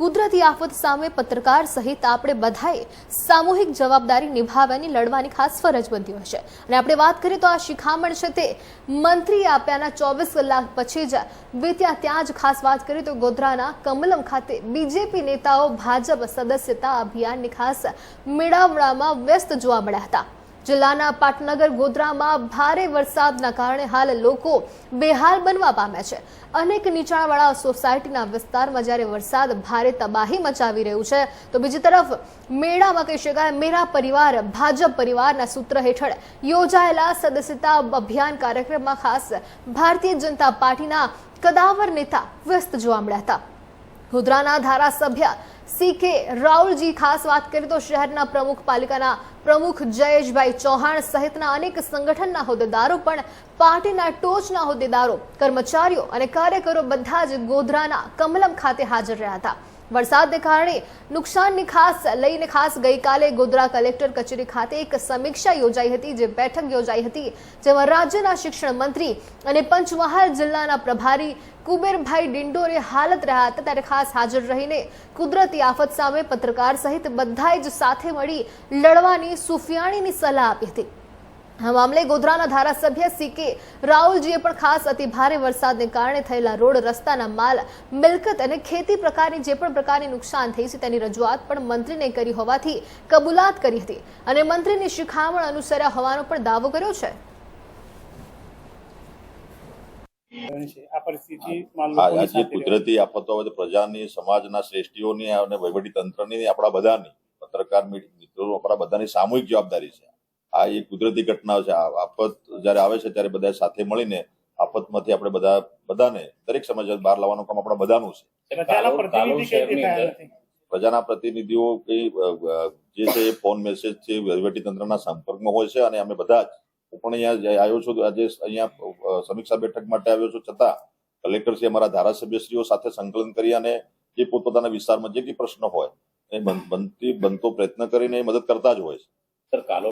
કુદરતી આફત સામે પત્રકાર સહિત આપણે બધાએ સામૂહિક જવાબદારી નિભાવવાની, લડવાની ખાસ ફરજ બનતી છે. અને આપણે વાત કરીએ તો આ શિખામણ છે તે મંત્રી આપ્યાના ચોવીસ કલાક પછી જ વીત્યા ત્યાં જ ખાસ વાત કરીએ તો ગોધરાના કમલમ ખાતે બીજેપી નેતાઓ ભાજપ સદસ્યતા અભિયાનની ખાસ મેળાવડામાં વ્યસ્ત જોવા મળ્યા હતા. જિલ્લાના પાટનગર ગોધરામાં ભારે વરસાદના કારણે હાલ લોકો બેહાલ બનવા પામ્યા છે. અનેક નીચાણવાળા સોસાયટીના વિસ્તારમાં જ્યારે વરસાદ ભારે તબાહી મચાવી રહ્યું છે, તો બીજી તરફ મેળામાં કહી શકાય મેરા પરિવાર, ભાજપ પરિવારના સૂત્ર હેઠળ યોજાયેલા સદસ્યતા અભિયાન કાર્યક્રમમાં ખાસ ભારતીય જનતા પાર્ટીના કદાવર નેતા વ્યસ્ત જોવા મળ્યા હતા. ગોધરાના ધારાસભ્ય સી કે રાહુલજી, ખાસ વાત કરીએ તો શહેરના પ્રમુખ પાલિકાના પ્રમુખ જયેશભાઈ ચૌહાણ સહિતના અનેક સંગઠનના હોદ્દેદારો પણ પાર્ટીના ટોચના હોદ્દેદારો, કર્મચારીઓ અને કાર્યકરો બધા જ ગોધરાના કમલમ ખાતે હાજર રહ્યા હતા. વરસાદને કારણે નુકસાનની ખાસ લઈને ખાસ ગઈકાલે ગોધરા કલેક્ટર કચેરી ખાતે એક સમીક્ષા યોજાઈ હતી, જે બેઠક યોજાઈ હતી, જેમાં રાજ્યના શિક્ષણ મંત્રી અને પંચમહાલ જિલ્લાના પ્રભારી કુબેરભાઈ ડિંડોરે હાલત રહ્યા હતા, ત્યારે ખાસ હાજર રહીને કુદરતી આફત સામે પત્રકાર સહિત બધાએ જ સાથે મળી લડવાની સુફિયાણીની સલાહ આપી હતી. આ મામલે ગોધરાના ધારાસભ્ય સી કે રાહુલજીએ પણ ખાસ અતિ ભારે વરસાદને કારણે થયેલા રોડ રસ્તાના માલ મિલકત અને ખેતી પ્રકારની જે પણ પ્રકારની નુકસાન થઈ છે તેની રજૂઆત પણ મંત્રીને કરી હોવાથી કબૂલાત કરી હતી. અને મંત્રીની શિખામણ અનુસર્યા હોવાનો પણ દાવો કર્યો છે. છે આ પરિસ્થિતિમાં આ લોકોની આ જે કુદરતી આફતો આવે પ્રજાની સમાજના શ્રેષ્ઠીઓની અને વહીવટી તંત્રની આપણા બધાની પત્રકાર મિત્રો આપણા બધાની સામૂહિક જવાબદારી છે. આ એક કુદરતી ઘટના છે. આફત જયારે આવે છે ત્યારે બધા સાથે મળીને આફતમાંથી આપણે બધા બધાને દરેક સમાજ બહાર લાવવાનું કામ આપણા બધાનું છે. પ્રજાના પ્રતિનિધિઓ કઈ જે છે એ ફોન મેસેજ છે વહીવટી તંત્રના સંપર્કમાં હોય છે અને અમે બધા જ. હું પણ અહીંયા જ આવ્યો છું આજે અહીંયા સમીક્ષા બેઠક માટે આવ્યો છું. છતાં કલેક્ટર શ્રી અમારા ધારાસભ્યશ્રીઓ સાથે સંકલન કરી અને જે પોતપોતાના વિસ્તારમાં જે કંઈ પ્રશ્ન હોય એ બનતી બનતો પ્રયત્ન કરીને એ મદદ કરતા જ હોય છે. સર કાલો